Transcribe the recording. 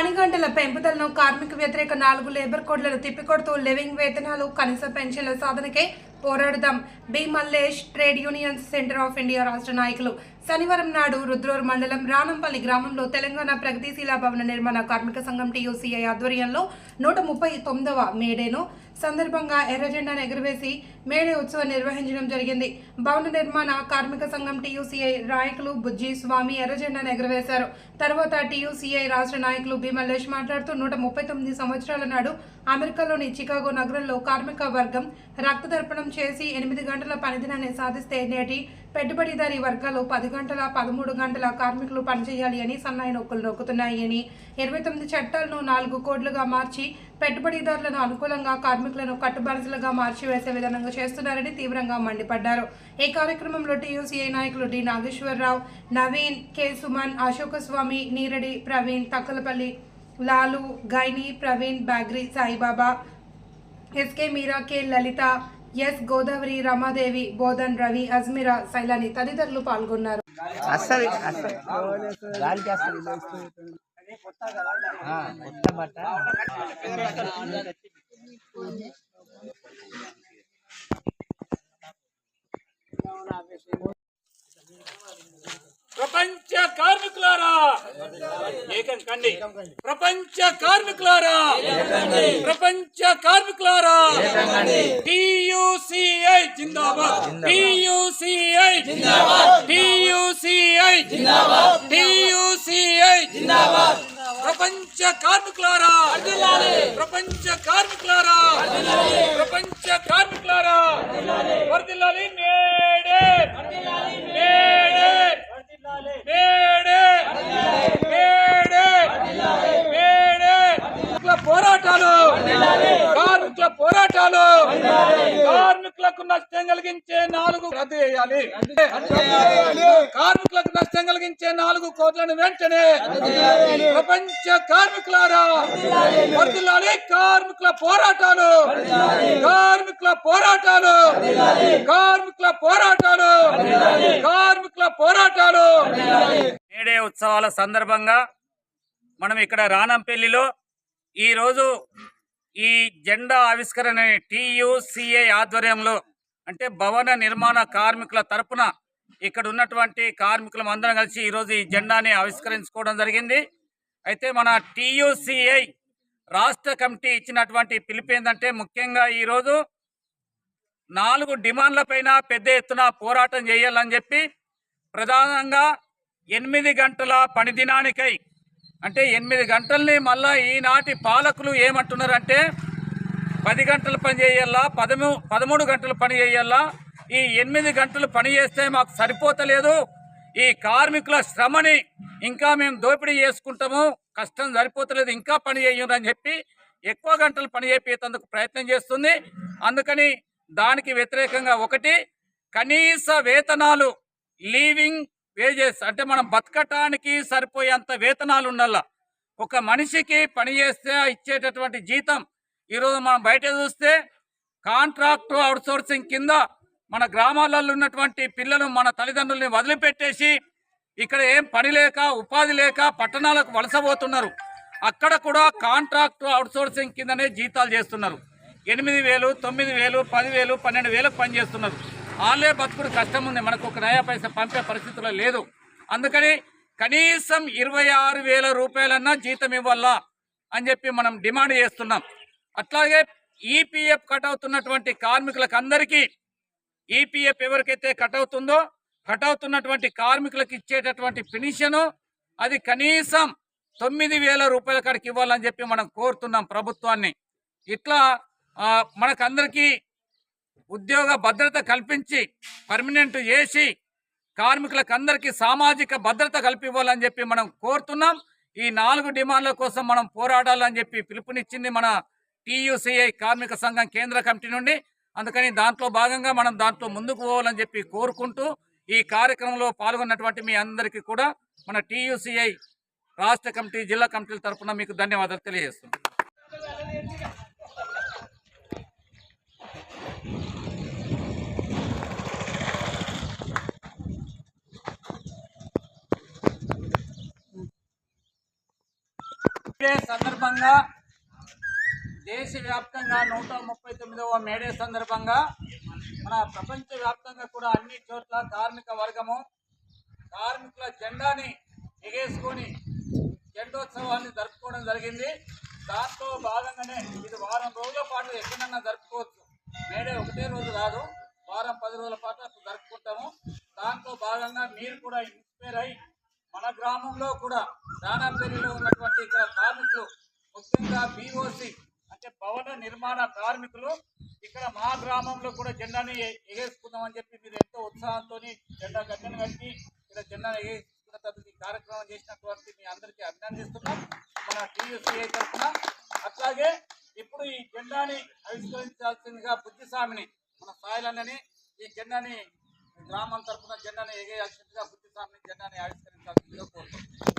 పని గంటల పెంపుదలను కార్మిక వ్యతిరేక నాలుగు లేబర్ కోడ్లను తిప్పికొడుతూ లివింగ్ వేతనాలు కనీస పెన్షన్ల సాధనకే పోరాడుదాం B Mallesh trade unions centre of India రాష్ట్ర నాయకులు. శనివారం నాడు రుద్రోర్ మండలం రానంపల్లి గ్రామంలో తెలంగాణ ప్రగతిశీల భవన నిర్మాణ కార్మిక సంఘం టీయూసీఐ ఆధ్వర్యంలో నూట ముప్పై తొమ్మిదవ మేడేను సందర్భంగా ఎర్రజెండాను ఎగురవేసి మేడే ఉత్సవం నిర్వహించడం జరిగింది. భవన నిర్మాణ కార్మిక సంఘం టీయూసీఐ నాయకులు బుజ్జి స్వామి ఎర్రజెండాను ఎగురవేశారు. తర్వాత టీయూసీఐ రాష్ట్ర నాయకులు భీమలేష్ మాట్లాడుతూ నూట ముప్పై తొమ్మిది సంవత్సరాల నాడు అమెరికాలోని చికాగో నగరంలో కార్మిక వర్గం రక్తదర్పణం చేసి ఎనిమిది గంటల పనిదినాన్ని సాధిస్తే నేటి పెట్టుబడిదారీ వర్గాలు పది గంటల పదమూడు గంటల కార్మికులు పనిచేయాలి అని సన్నాయి నొక్కులు నొక్కుతున్నాయని ఇరవై తొమ్మిది చట్టాలను నాలుగు కోడ్లుగా మార్చి పెట్టుబడిదారులను అనుకూలంగా కార్మికులను కట్టుబానిసలుగా మార్చివేసే విధంగా చేస్తున్నారని తీవ్రంగా మండిపడ్డారు. ఈ కార్యక్రమంలో టీయూసీఐ నాయకులు D. Nageswararao Naveen K. Suman Ashoka Swamy Neeradi Praveen Takkalapalli Lalu Gaini Praveen Bagri Saibaba SK Meera K. Lalitha S Godavari Ramadevi Bodhan Ravi Ajmira Sailani తదితరులు పాల్గొన్నారు. ప్రపంచ కార్మికులారా! ఏకం కండి. ప్రపంచ కార్మికులారా! ప్రపంచ కార్మికులారా! టియుసిఐ జిందాబాద్. టియుసిఐ జిందాబాద్. టియుసిఐ జిందాబాద్. టియుసిఐ జిందాబాద్. ప్రపంచ కార్మికులారా! ప్రపంచ కార్మికులారా! ప్రపంచ కార్మికులారా! వర్దిల్లాలి నేడే నేడే నేడే నేడే నేడే కార్మికుల పోరాటాలు కార్మికుల పోరాటాలు. కార్మికులకు నష్టం కలిగించే నాలుగు రద్దు చేయాలి. కార్మికులకు నష్టం కలిగించే నాలుగు కోట్లను వెంటనే ప్రపంచ కార్మికులారా వర్దిల్లాలి కార్మికుల పోరాటాలు. కార్మికుల పోరాటాలు. కార్మికుల పోరాటాలు. కార్మికుల పోరాటాలు. మేడే ఉత్సవాల సందర్భంగా మనం ఇక్కడ రానంపల్లిలో ఈరోజు ఈ జెండా ఆవిష్కరణ టియుసిఐ ఆధ్వర్యంలో అంటే భవన నిర్మాణ కార్మికుల తరపున ఇక్కడ ఉన్నటువంటి కార్మికులం అందరం కలిసి ఈరోజు ఈ జెండాని ఆవిష్కరించుకోవడం జరిగింది. అయితే మన టీయూసీఐ రాష్ట్ర కమిటీ ఇచ్చినటువంటి పిలుపు ఏంటంటే ముఖ్యంగా ఈరోజు నాలుగు డిమాండ్లపైన పెద్ద ఎత్తున పోరాటం చేయాలని చెప్పి ప్రధానంగా ఎనిమిది గంటల పని దినానికై అంటే ఎనిమిది గంటల్ని మళ్ళా ఈనాటి పాలకులు ఏమంటున్నారంటే పది గంటలు పని చేయాలా పదమూ పదమూడు గంటలు పని చేయాలా ఈ ఎనిమిది గంటలు పని చేస్తే మాకు సరిపోతలేదు ఈ కార్మికుల శ్రమని ఇంకా మేము దోపిడీ చేసుకుంటాము కష్టం సరిపోతలేదు ఇంకా పని చేయరు అని చెప్పి ఎక్కువ గంటలు పని చేపేందుకు ప్రయత్నం చేస్తుంది. అందుకని దానికి వ్యతిరేకంగా ఒకటి కనీస వేతనాలు లీవింగ్ వేజెస్ అంటే మనం బతకటానికి సరిపోయేంత వేతనాలు ఉండాల ఒక మనిషికి పని చేస్తే ఇచ్చేటటువంటి జీతం ఈరోజు మనం బయట చూస్తే కాంట్రాక్ట్ అవుట్సోర్సింగ్ కింద మన గ్రామాలలో ఉన్నటువంటి పిల్లలు మన తల్లిదండ్రుల్ని వదిలిపెట్టేసి ఇక్కడ ఏం పని లేక ఉపాధి లేక పట్టణాలకు వలసపోతున్నారు అక్కడ కూడా కాంట్రాక్ట్ అవుట్సోర్సింగ్ కిందనే జీతాలు చేస్తున్నారు. ఎనిమిది వేలు తొమ్మిది వేలు పదివేలు పన్నెండు వేలకు పని చేస్తున్నారు వాళ్ళే బతుకుడు కష్టం ఉంది మనకు ఒక నయా పైస పంపే పరిస్థితుల్లో లేదు. అందుకని కనీసం ఇరవై ఆరు వేల రూపాయలన్నా జీతం ఇవ్వాలా అని చెప్పి మనం డిమాండ్ చేస్తున్నాం. అట్లాగే ఈపీఎఫ్ కట్ అవుతున్నటువంటి కార్మికులకు అందరికీ ఈపీఎఫ్ ఎవరికైతే కట్ అవుతుందో కట్ అవుతున్నటువంటి కార్మికులకు ఇచ్చేటటువంటి పెన్షను అది కనీసం తొమ్మిది వేల రూపాయల కాడికి ఇవ్వాలని చెప్పి మనం కోరుతున్నాం ప్రభుత్వాన్ని. ఇట్లా మనకందరికీ ఉద్యోగ భద్రత కల్పించి పర్మనెంట్ చేసి కార్మికులకు అందరికీ సామాజిక భద్రత కల్పివ్వాలని చెప్పి మనం కోరుతున్నాం. ఈ నాలుగు డిమాండ్ల కోసం మనం పోరాడాలని చెప్పి పిలుపునిచ్చింది మన టీయూసీఐ కార్మిక సంఘం కేంద్ర కమిటీ నుండి. అందుకని దాంట్లో భాగంగా మనం దాంట్లో ముందుకు పోవాలని చెప్పి కోరుకుంటూ ఈ కార్యక్రమంలో పాల్గొన్నటువంటి మీ అందరికీ కూడా మన టీయూసీఐ రాష్ట్ర కమిటీ జిల్లా కమిటీల తరఫున మీకు ధన్యవాదాలు తెలియజేస్తున్నాం. మేడే సందర్భంగా దేశవ్యాప్తంగా నూట ముప్పై తొమ్మిదవ మేడే సందర్భంగా మన ప్రపంచవ్యాప్తంగా కూడా అన్ని చోట్ల కార్మిక వర్గము కార్మికుల జెండాని ఎగేసుకొని జెండోత్సవాన్ని జరుపుకోవడం జరిగింది. దాంతో భాగంగానే ఇది వారం రోజుల పాటు ఎక్కడన్నా జరుపుకోవచ్చు. మేడే ఒకటే రోజు కాదు వారం పది రోజుల పాటు అసలు జరుపుకుంటాము. దాంతో భాగంగా మీరు కూడా ఇన్స్పైర్ అయి మన గ్రామంలో కూడా దానాపల్లిలో ఉన్నటువంటి ఇక్కడ కార్మికులు ముఖ్యంగా బీఓసి అంటే భవన నిర్మాణ కార్మికులు ఇక్కడ మా గ్రామంలో కూడా జెండాని ఎగేసుకుందామని ఎగేసుకుందాం అని చెప్పి మీరు ఎంతో ఉత్సాహంతో జెండా గద్దెను కట్టి ఇక్కడ జెండాను ఎగేసుకున్న ఈ కార్యక్రమం చేసినటువంటి మీ అందరికీ అభినందిస్తున్నాం. మన టీయూసీఐ తరఫున. అట్లాగే ఇప్పుడు ఈ జెండాని ఆవిష్కరించాల్సిందిగా బుద్ధిస్వామిని మన సాయిలన్నని ఈ జెండాని గ్రామం తరఫున జెండాను ఎగేయాల్సిందిగా బుద్ధి బుద్ధిస్వామిని జెండాను ఆవిష్కరించాల్సిందిగా కోరుతున్నాం.